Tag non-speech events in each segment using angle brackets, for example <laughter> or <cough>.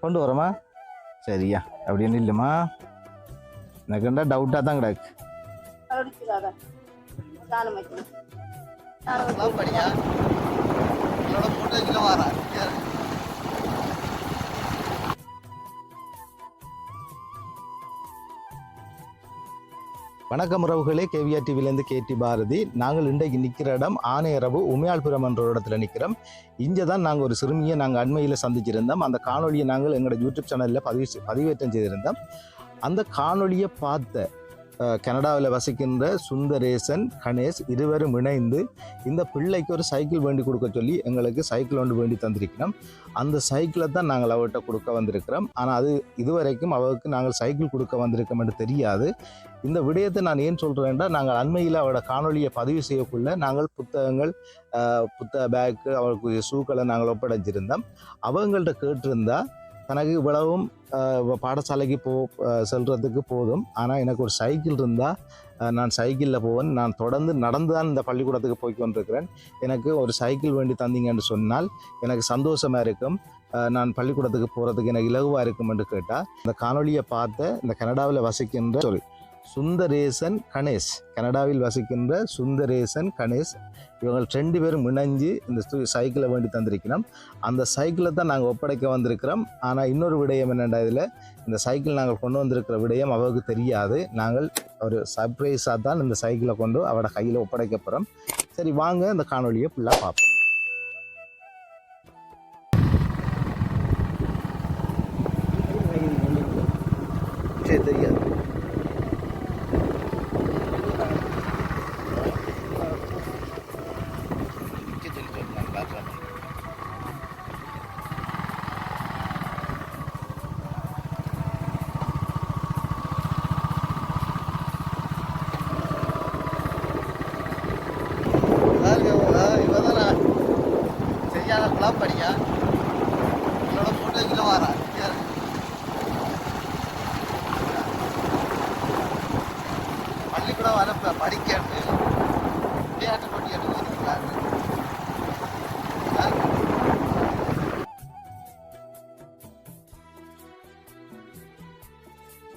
கொண்டு வரமா சரியா. அப்படின்னு இல்லைம்மா. எனக்குண்டா டவுட்டாக தான் கிடக்கு. படியா. என்னோட மூட்டை வரா. வணக்கம் உறவுகளே கேவிஆர் டிவிலேருந்து கேடி பாரதி. நாங்கள் இன்றைக்கு நிற்கிற இடம் ஆனையரவு உமையாள்புரம் என்ற ஒரு இடத்துல நிற்கிறோம் இங்கே தான் நாங்கள் ஒரு சிறுமியை நாங்கள் அண்மையில் சந்திச்சிருந்தோம். அந்த காணொலியை நாங்கள் எங்களோட யூடியூப் சேனலில் பதிவு பதிவேற்றம் செய்திருந்தோம். அந்த காணொளியை பார்த்த கனடாவில் வசிக்கின்ற சுந்தரேசன் கணேஷ் இருவரும் இணைந்து இந்த பிள்ளைக்கு ஒரு சைக்கிள் வேண்டி கொடுக்க சொல்லி எங்களுக்கு சைக்கிள் ஒன்று வேண்டி தந்திருக்கிறோம். அந்த சைக்கிளை தான் நாங்கள் அவர்கிட்ட கொடுக்க வந்திருக்கிறோம். ஆனால் அது இதுவரைக்கும் அவருக்கு நாங்கள் சைக்கிள் கொடுக்க வந்திருக்கோம் என்று தெரியாது. இந்த விடயத்தை நான் ஏன் சொல்கிறேன்டா நாங்கள் அண்மையில் அவரோட காணொலியை பதிவு செய்யக்குள்ள நாங்கள் புத்தகங்கள் புத்தக பேக்கு அவருக்கு ஷூக்களை நாங்கள் ஒப்படைச்சிருந்தோம் அவங்கள்ட்ட கேட்டிருந்தா தனக்கு இவ்வளவும் பாடசாலைக்கு போ செல்கிறதுக்கு செல்றதுக்கு போதும். ஆனால் எனக்கு ஒரு சைக்கிள் இருந்தால் நான் சைக்கிளில் போவேன். நான் தொடர்ந்து நடந்து தான் இந்த பள்ளிக்கூடத்துக்கு போய் கொண்டிருக்கிறேன். எனக்கு ஒரு சைக்கிள் வேண்டி தந்தீங்கன்னு சொன்னால் எனக்கு சந்தோஷமாக இருக்கும். நான் பள்ளிக்கூடத்துக்கு போகிறதுக்கு எனக்கு இலகுவாக இருக்கும் என்று கேட்டால் இந்த காணொலியை பார்த்த இந்த கனடாவில் வசிக்கின்ற சொல்லி சுந்தரேசன் கணேஷ். கனடாவில் வசிக்கின்ற சுந்தரேசன் கணேஷ். இவங்க ரெண்டு பேரும் இணைஞ்சு இந்த சைக்கிளை வேண்டி தந்திருக்கிறோம். அந்த சைக்கிளை தான் நாங்கள் ஒப்படைக்க வந்திருக்கிறோம். ஆனால் இன்னொரு விடயம் என்னென்னா இதில்? இந்த சைக்கிள் நாங்கள் கொண்டு வந்திருக்கிற விடயம் அவருக்கு தெரியாது. நாங்கள் ஒரு சர்ப்ரைஸாக தான் இந்த சைக்கிளை கொண்டு அவரோட கையில் ஒப்படைக்க போகிறோம் சரி வாங்க இந்த காணொலியை ஃபுல்லாக பார்ப்போம்.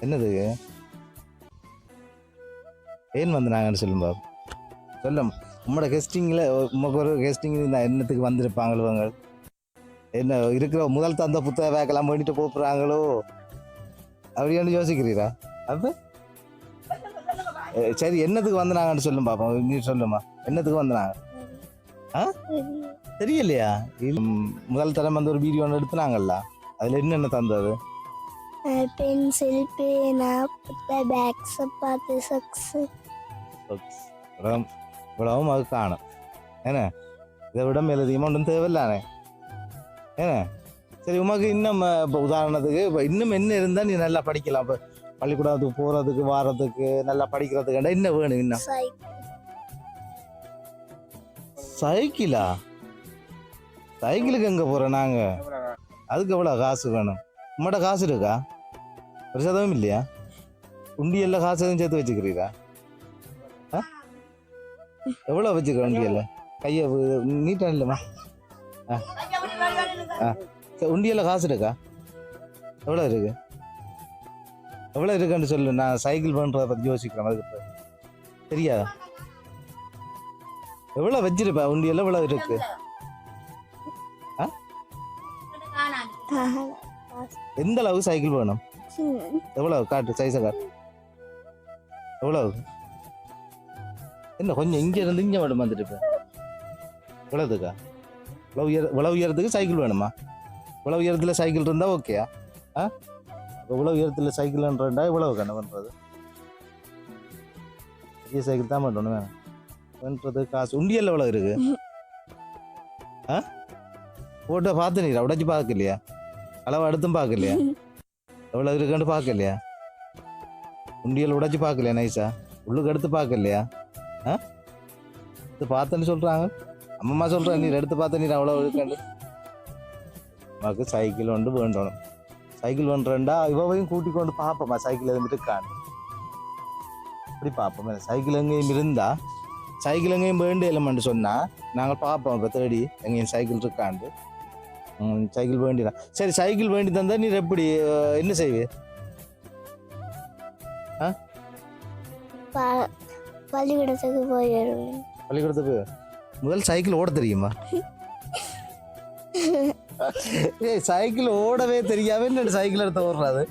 என்னது? ஏன் வந்தாங்கன்னு சொல்லும் பாபு சொல்லும். உங்களோட கெஸ்டிங்கில் உங்களுக்கு ஒரு கெஸ்டிங் நான் என்னத்துக்கு வந்திருப்பாங்களோ என்ன இருக்கிற முதல் தந்த புத்தக வேக்கெல்லாம் பண்ணிட்டு போகிறாங்களோ அப்படின்னு யோசிக்கிறீரா? அப்போ? சரி என்னத்துக்கு வந்தாங்கன்னு சொல்லும் பாப்போம். நீ சொல்லுமா என்னத்துக்கு வந்தாங்க ஆ? தெரியலையா? முதல் தரம் வந்து ஒரு வீடியோ ஒன்று எடுத்துனாங்கல்ல? அதில் என்னென்ன தந்தது? பென்சில் பேனா புத்த பேக்ஸ் பார்த்து சக்ஸ் இவ்வளவும் இவ்வளவும் அது காணும் ஏன்னா இதை விட மேலதிகமாக ஒன்றும் தேவையில்லானே ஏன்னா சரி உமக்கு இன்னும் இப்போ உதாரணத்துக்கு இப்போ இன்னும் என்ன இருந்தால் நீ நல்லா படிக்கலாம் இப்போ பள்ளிக்கூடத்துக்கு போகிறதுக்கு வாரத்துக்கு நல்லா படிக்கிறதுக்கு என்ன வேணும் இன்னும் சைக்கிள் சைக்கிளா சைக்கிளுக்கு எங்கே போகிறோம் நாங்கள் அதுக்கு எவ்வளோ காசு வேணும் உம்மோட காசு இருக்கா ஒரு சதவீதம் இல்லையா? உண்டியல்ல காசு எதுவும் சேர்த்து வச்சுக்கிறீரா? ஆ? எவ்வளோ வச்சுக்க உண்டியல்ல? கையை நீட்டாக இல்லைம்மா. சரி, உண்டியல்ல காசு இருக்கா? எவ்வளோ இருக்கு? எவ்வளோ இருக்குன்னு சொல்லு நான் சைக்கிள் பண்ணுறத பற்றி யோசிக்கிறேன் அதுக்கு. தெரியாதா? எவ்வளோ வச்சிருப்ப? உண்டியல்ல எவ்வளோ இருக்கு? எந்த அளவுக்கு சைக்கிள் வேணும்? எவ்வளவு காட்டு சைஸை காட்டு? எவ்வளவு? என்ன கொஞ்சம் இங்க இருந்து இங்க மட்டும் வந்துட்டு இப்ப. இவ்வளவுக்கா? இவ்வளவு உயர இவ்வளவு உயரத்துக்கு சைக்கிள் வேணுமா? இவ்வளவு உயரத்துல சைக்கிள் இருந்தா ஓகேயா ஆ? அப்ப இவ்வளவு உயரத்துல சைக்கிள்ன்றா இவ்வளவு கண்ணு பண்றது? பெரிய சைக்கிள் தான் பண்ணணும். வேணும் பண்றது காசு. உண்டியல் எவ்வளவு இருக்கு? ஆ? போட்டோ பார்த்து நீரா உடைச்சு பார்க்கலையா? அளவு அடுத்தும் பார்க்கலையா? <laughs> எவ்வளோ இருக்குன்னு பார்க்கலையா? உண்டியல் உடைச்சி பார்க்கலையா நைஸா உள்ளுக்கு எடுத்து பார்க்கலையா? ஆ? இது பார்த்தேன்னு சொல்கிறாங்க அம்மம்மா சொல்கிறேன் நீர் எடுத்து பார்த்த நீர் அவ்வளோ இருக்காண்டு உனக்கு சைக்கிள் ஒன்று வேண்டணும். சைக்கிள் வேண்டுறேன்டா இவவையும் கூட்டி கொண்டு பார்ப்போம்மா சைக்கிள் எதுவும் இருக்கான்னு. அப்படி பார்ப்போம்? சைக்கிள் எங்கேயும் இருந்தா? சைக்கிள் எங்கேயும் வேண்டு இல்லைமான்னு சொன்னால் நாங்கள் பார்ப்போம் இப்போ தேடி எங்கேயும் சைக்கிள் இருக்காண்டு சைக்கிள் வேண்டிதான் சரி சைக்கிள் வேண்டி தந்தா நீ எப்படி என்ன செய்வே பள்ளிக்கூடத்துக்கு போய் பள்ளிக்கூடத்துக்கு முதல் சைக்கிள் ஓட தெரியுமா ஏய் சைக்கிள் ஓடவே தெரியாம என்ன சைக்கிள் எடுத்து ஓடுறாது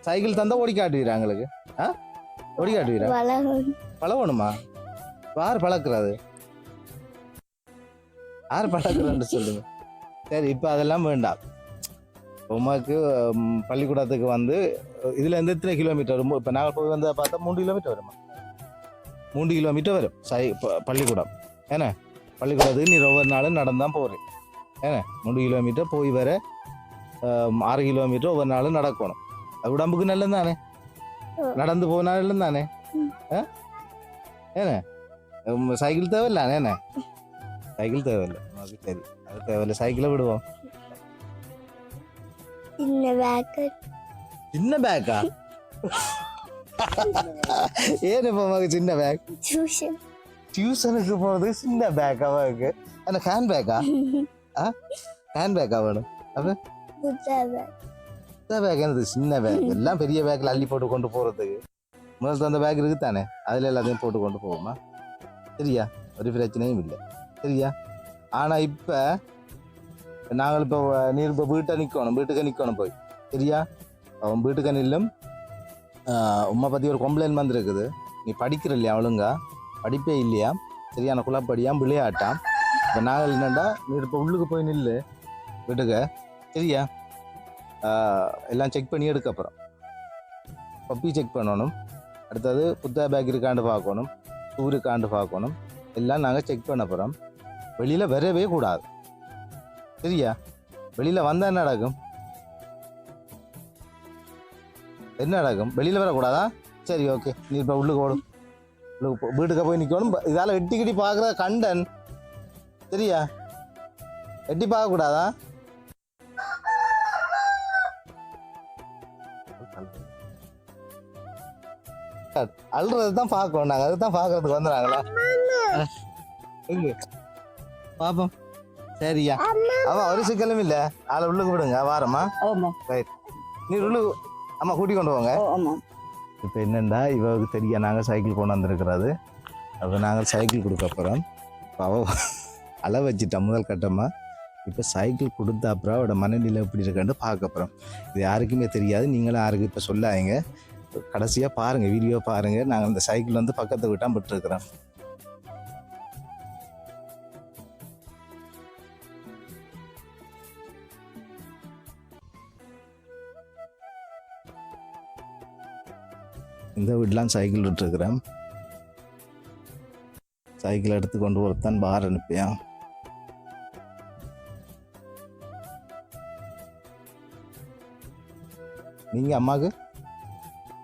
சைக்கிள் தந்தா ஓடி காட்டுவீரா எங்களுக்கு ஆ ஓடி காட்டுவீரா பழகணுமா யார் பழக்கிறது யார் பழக்கிறன்னு சொல்லுங்க சரி இப்போ அதெல்லாம் வேண்டாம். உமாக்கு பள்ளிக்கூடத்துக்கு வந்து இதுலேருந்து எத்தனை கிலோமீட்டர் வரும் இப்போ நாங்கள் போய் வந்து பார்த்தா மூணு கிலோமீட்டர் வருமா? மூணு கிலோமீட்டர் வரும். சரி பள்ளிக்கூடம். ஏன்னா பள்ளிக்கூடத்துக்கு நீ ஒவ்வொரு நாளும் நடந்தான் போகிறேன் ஏன்னா மூணு கிலோமீட்டர் போய் வர ஆறு கிலோமீட்டர் ஒவ்வொரு நாளும் நடக்கணும். அது உடம்புக்கு நல்லது தானே? நடந்து போனாலும் தானே? ஏண்ணே சைக்கிள் தேவையில்ல என்ன சைக்கிள் தேவையில்லை. அது சரி. தேவையில்லை சைக்கிளை விடுவோம் சின்ன பேக்கு பேக்கா ஏன் இப்போ உமக்கு சின்ன பேக் டியூஷன் டியூஷனுக்கு போகிறது சின்ன பேக் அவருக்கு அந்த ஹேண்ட் பேக்கா ஹேண்ட் பேக்கா வேணும் புத்தா பேக் என்னது சின்ன பேக் எல்லாம் பெரிய பேக்கில் அள்ளி போட்டு கொண்டு போகிறதுக்கு முதல்ல அந்த பேக் இருக்கு தானே அதில் எல்லாத்தையும் போட்டு கொண்டு போவோமா சரியா ஒரு பிரச்சனையும் இல்லை சரியா ஆனால் இப்போ நாங்கள் இப்போ நீர் இப்போ வீட்டை நிற்கணும் வீட்டுக்கு நிற்கணும் போய். சரியா? அவன் வீட்டுக்கு நில்லும். உமா பற்றி ஒரு கம்ப்ளைண்ட் வந்திருக்குது. நீ படிக்கிற இல்லையா ஒழுங்கா? படிப்பே இல்லையா? சரியான குழப்படியாம் விளையாட்டாம். இப்போ நாங்கள் என்னண்டா? நீ இப்போ உள்ளுக்கு போய் நில்லு வீட்டுக்கு சரியா? எல்லாம் செக் பண்ணி எடுக்க அப்புறம் பப்பி செக் பண்ணணும். அடுத்தது புத்தா பேக் இருக்காண்டு பார்க்கணும். ஷூ இருக்காண்டு பார்க்கணும். எல்லாம் நாங்கள் செக் பண்ண போகிறோம் வெளியில் வரவே கூடாது. சரியா? வெளியில் வந்தால் என்ன நடக்கும்? என்ன நடக்கும்? வெளியில் வரக்கூடாதா? சரி ஓகே நீ இப்போ உள்ளுக்கு ஓடும் உள்ளுக்கு வீட்டுக்கு போய் நிற்கணும் இதால் எட்டி கிட்டி பார்க்குற கண்டன். சரியா? எட்டி பார்க்கக்கூடாதா? அழுறது தான் பார்க்கணும் நாங்கள் அதை தான் பார்க்கறதுக்கு வந்துடுறாங்களா எங்க? பாப்போம். சரியா. அவன் ஒரு சிக்கலும் இல்லை. ஆளை உள்ளுக்கு விடுங்க. வாரம்மா ஆமா. நீ உள்ளுக்கு அம்மா கூட்டி கொண்டு போங்க. இப்போ என்னண்டா? இவருக்கு தெரியா நாங்கள் சைக்கிள் கொண்டு வந்திருக்கிறது. அப்போ நாங்கள் சைக்கிள் கொடுக்க போகிறோம் அவ அள வச்சிட்டா முதல் கட்டமாக இப்போ சைக்கிள் கொடுத்த அப்புறம் அவட மனநிலை எப்படி இருக்கான்னு பார்க்க போகிறோம் இது யாருக்குமே தெரியாது. நீங்களும் யாருக்கும் இப்போ சொல்லாதீங்க. கடைசியாக பாருங்கள் வீடியோ பாருங்கள் நாங்கள் இந்த சைக்கிள் வந்து பக்கத்து விட்டால் விட்டுருக்குறோம். இந்த வீட்லாம் சைக்கிள் விட்டுருக்குறேன். சைக்கிள் எடுத்து கொண்டு ஒருத்தான் பார் அனுப்பியான் நீங்க அம்மாக்கு?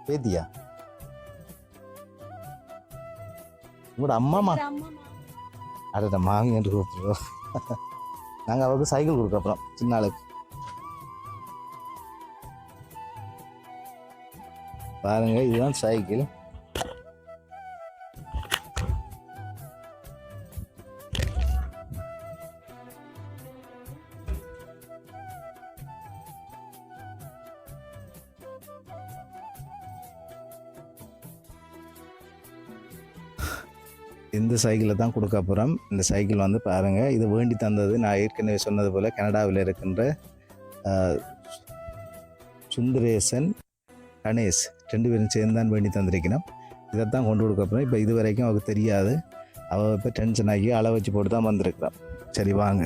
பேத்தியா? உங்களோட அம்மாமா அட மாமி என்று கூப்பிடுறோம். <laughs> நாங்கள் அவருக்கு சைக்கிள் கொடுக்க அப்புறம் சின்ன ஆளுக்கு. பாருங்க இதுதான் சைக்கிள் இந்த சைக்கிளை தான் கொடுக்க போகிறோம் இந்த சைக்கிள் வந்து பாருங்கள் இது வேண்டி தந்தது. நான் ஏற்கனவே சொன்னது போல் கனடாவில் இருக்கின்ற சுந்தரேசன் கணேஷ் ரெண்டு பேரும் சேர்ந்து தான் வேண்டி தந்திருக்கணும். இதைத்தான் கொண்டு கொடுக்க போகிறோம் இப்போ இது வரைக்கும் அவருக்கு தெரியாது. அவள் இப்போ டென்ஷன் ஆகி அள வச்சு போட்டு தான் வந்திருக்கிறான் சரி வாங்க.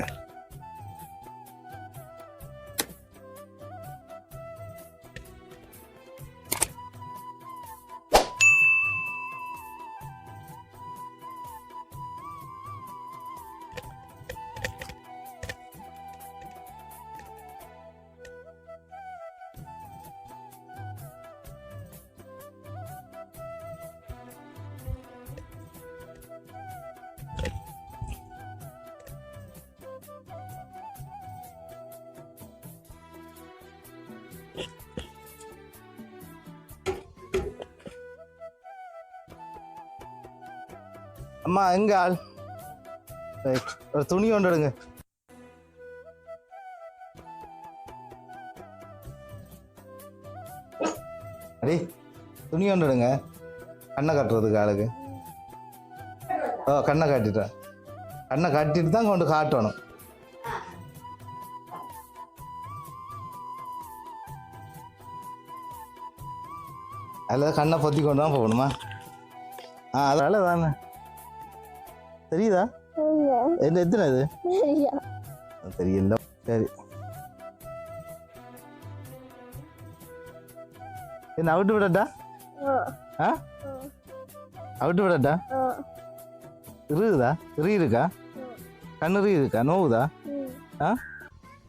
அம்மா எங்க ஆள்? ரைட் ஒரு துணி கொண்டு அடி துணி கொண்டு கண்ணை கட்டுறதுக்கு ஆளுக்கு. ஓ கண்ணை காட்டிட்டேன் கண்ணை காட்டிட்டு தான் கொண்டு காட்டணும். அதில் கண்ணை பொத்தி கொண்டு தான் போகணுமா? ஆ அதனால தானே. தெரியுதா? என்ன எத்தனை இது? தெரியல. சரி. என்ன அவிட்டு விடட்டா? ஆ. அவிட்டு விடட்டா? இருக்குதா இரு இருக்கா கண்ணு இருக்கா நோவுதா? ஆ?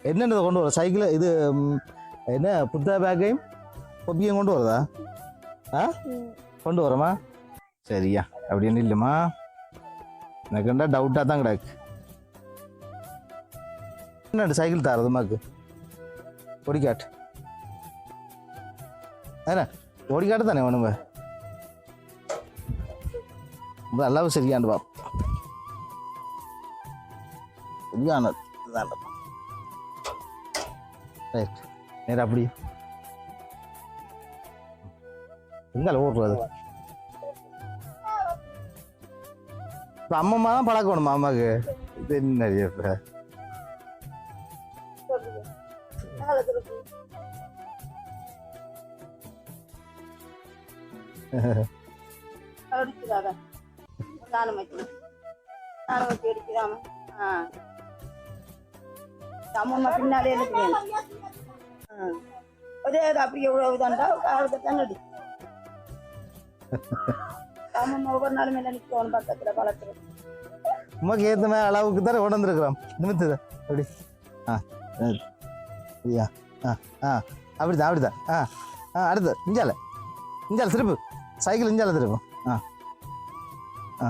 என்னென்னதை கொண்டு வர? சைக்கிள் இது என்ன புத்தா பேக்கையும் கொப்பியும் கொண்டு வரதா? ஆ? கொண்டு வரமா? சரியா. அப்படின்னு இல்லைம்மா எனக்கு என்ன டவுட்டாக தான் கிடக்கு. என்ன சைக்கிள் தாரதுமாக்கு ஒடிக்காட்டு என்ன? ஒடிக்காட்டு தானே வேணுங்க? நல்லாவும் சரியாண்டு பா சரியான ரைட் நேரம் அப்படி. எங்கால ஓடுறது? இப்போ அம்மம்மா தான் பழக்கணும் அம்மாவுக்கு இது என்ன இப்போ. அடிக்கிறாத தானம் வைக்கணும் தானம் வச்சு அடிக்கிறாம ஆ அம்மம்மா பின்னாலே ஒரே இது அப்படியே இவ்வளவு தாண்டா காலத்தை தான் அடி அம்மம்மா ஒவ்வொரு நாளும் என்ன நிற்கணும் பக்கத்தில் பழத்துல உமாக்கு ஏற்ற மாதிரி அளவுக்கு தான் உடந்துருக்குறோம் நிமித்துது அப்படி. ஆ ஆ. ஆ ஆ அப்படிதான் அப்படிதான். ஆ ஆ அடுத்து இஞ்சால. இஞ்சால திருப்பு. சைக்கிள் இஞ்சால திருப்பு ஆ ஆ.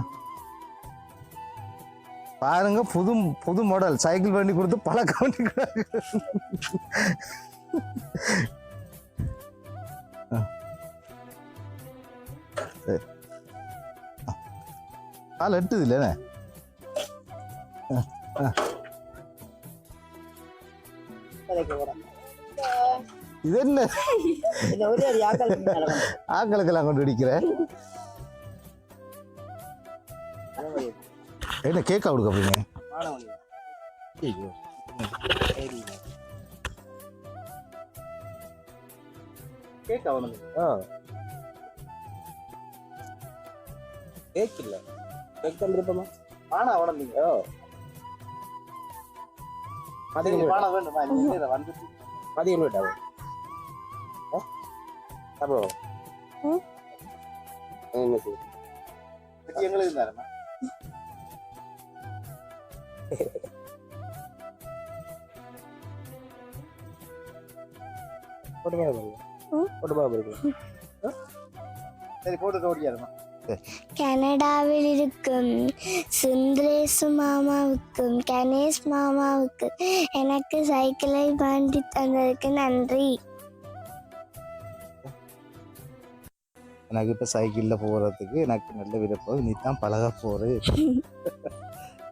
பாருங்க புது புது மாடல் சைக்கிள் பண்ணி கொடுத்து பழக்கம் பண்ணி கொடுக்குறாங்க. ஆ. சரி. கால் எட்டுது இல்லைண்ணே கதைக்கு போறோம் இது என்ன? இந்த ஆக்களுக்கெல்லாம் கொண்டு அடிக்கிற? என்ன கேக்கா கொடுக்க போறீங்க? கேக்கா ஆ. கேக் கேக் தான் விருப்பமா பானா உடம்பீங்க ஓ. பதிகம் பானா வேண்டுமா நீங்க வந்துட்டு பதிகம் விட்டாங்க அப்போ. ம். என்ன செய்ய? வெட்டி எங்களுக்கு இருந்தாருமா போட்டு பாருங்க. போட்டு பாருங்க சரி போட்டு ஓடியாருமா. கனடாவில் இருக்கும் சுந்தரேசு மாமாவுக்கும் கணேஷ் மாமாவுக்கும் எனக்கு சைக்கிளை வாங்கி தந்ததுக்கு நன்றி. எனக்கு இப்போ சைக்கிளில் போகிறதுக்கு எனக்கு நல்ல விருப்பம். நீ தான் பழக போறு.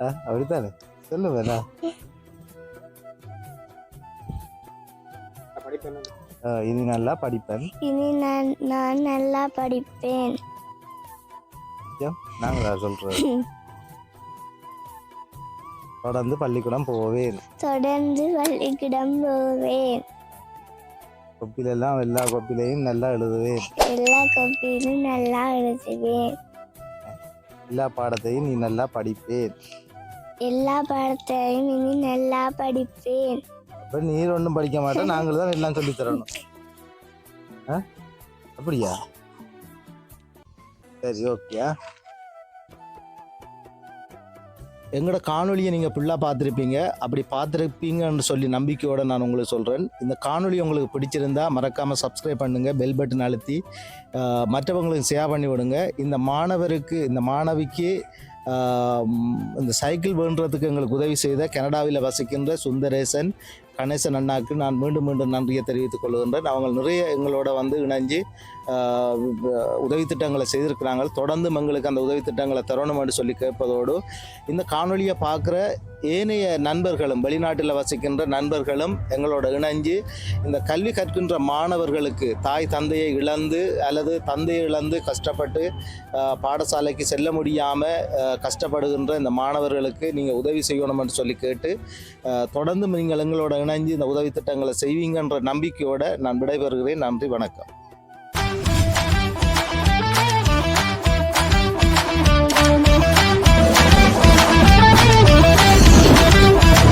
ஆ, அப்படித்தானே? சொல்லு வேணா. படிப்பேன். இனி நல்லா படிப்பேன். இனி நான் நான் நல்லா படிப்பேன். நாங்களா சொல்கிறோம் தொடர்ந்து பள்ளிக்கூடம் போவேன். தொடர்ந்து பள்ளிக்கூடம் போவேன். கொப்பிலெல்லாம் எல்லா கொப்பிலையும் நல்லா எழுதுவேன். எல்லா கோப்பிலும் நல்லா எழுதுவேன். எல்லா பாடத்தையும் நீ நல்லா படிப்பேன். எல்லா பாடத்தையும் இனி நல்லா படிப்பேன். அப்போ நீர் ஒன்றும் படிக்க மாட்டேன் நாங்கள் தான் எல்லாம் சொல்லித் தரணும் அப்படியா? சரி ஓகே எங்களோட காணொலியை நீங்கள் ஃபுல்லாக பார்த்துருப்பீங்க. அப்படி பார்த்துருப்பீங்கன்னு சொல்லி நம்பிக்கையோடு நான் உங்களுக்கு சொல்கிறேன் இந்த காணொலி உங்களுக்கு பிடிச்சிருந்தா மறக்காமல் சப்ஸ்கிரைப் பண்ணுங்கள் பெல் பட்டன் அழுத்தி மற்றவங்களுக்கு ஷேர் பண்ணி விடுங்க. இந்த மாணவருக்கு இந்த மாணவிக்கு இந்த சைக்கிள் வேண்டுறதுக்கு எங்களுக்கு உதவி செய்த கனடாவில் வசிக்கின்ற சுந்தரேசன் கணேசன் அண்ணாக்கு நான் மீண்டும் மீண்டும் நன்றியை தெரிவித்துக் கொள்கின்றேன். அவங்க நிறைய எங்களோட வந்து இணைஞ்சு உதவி திட்டங்களை செய்திருக்கிறாங்க. தொடர்ந்து எங்களுக்கு அந்த உதவி திட்டங்களை தரணும் என்று சொல்லி கேட்பதோடு இந்த காணொலியை பார்க்குற ஏனைய நண்பர்களும் வெளிநாட்டில் வசிக்கின்ற நண்பர்களும் எங்களோட இணைஞ்சு இந்த கல்வி கற்கின்ற மாணவர்களுக்கு தாய் தந்தையை இழந்து அல்லது தந்தையை இழந்து கஷ்டப்பட்டு பாடசாலைக்கு செல்ல முடியாமல் கஷ்டப்படுகின்ற இந்த மாணவர்களுக்கு நீங்கள் உதவி செய்யணும் என்று சொல்லி கேட்டு தொடர்ந்து நீங்கள் எங்களோட இணைஞ்சு இந்த உதவி திட்டங்களை செய்வீங்கன்ற நம்பிக்கையோடு நான் விடைபெறுகிறேன். நன்றி வணக்கம்.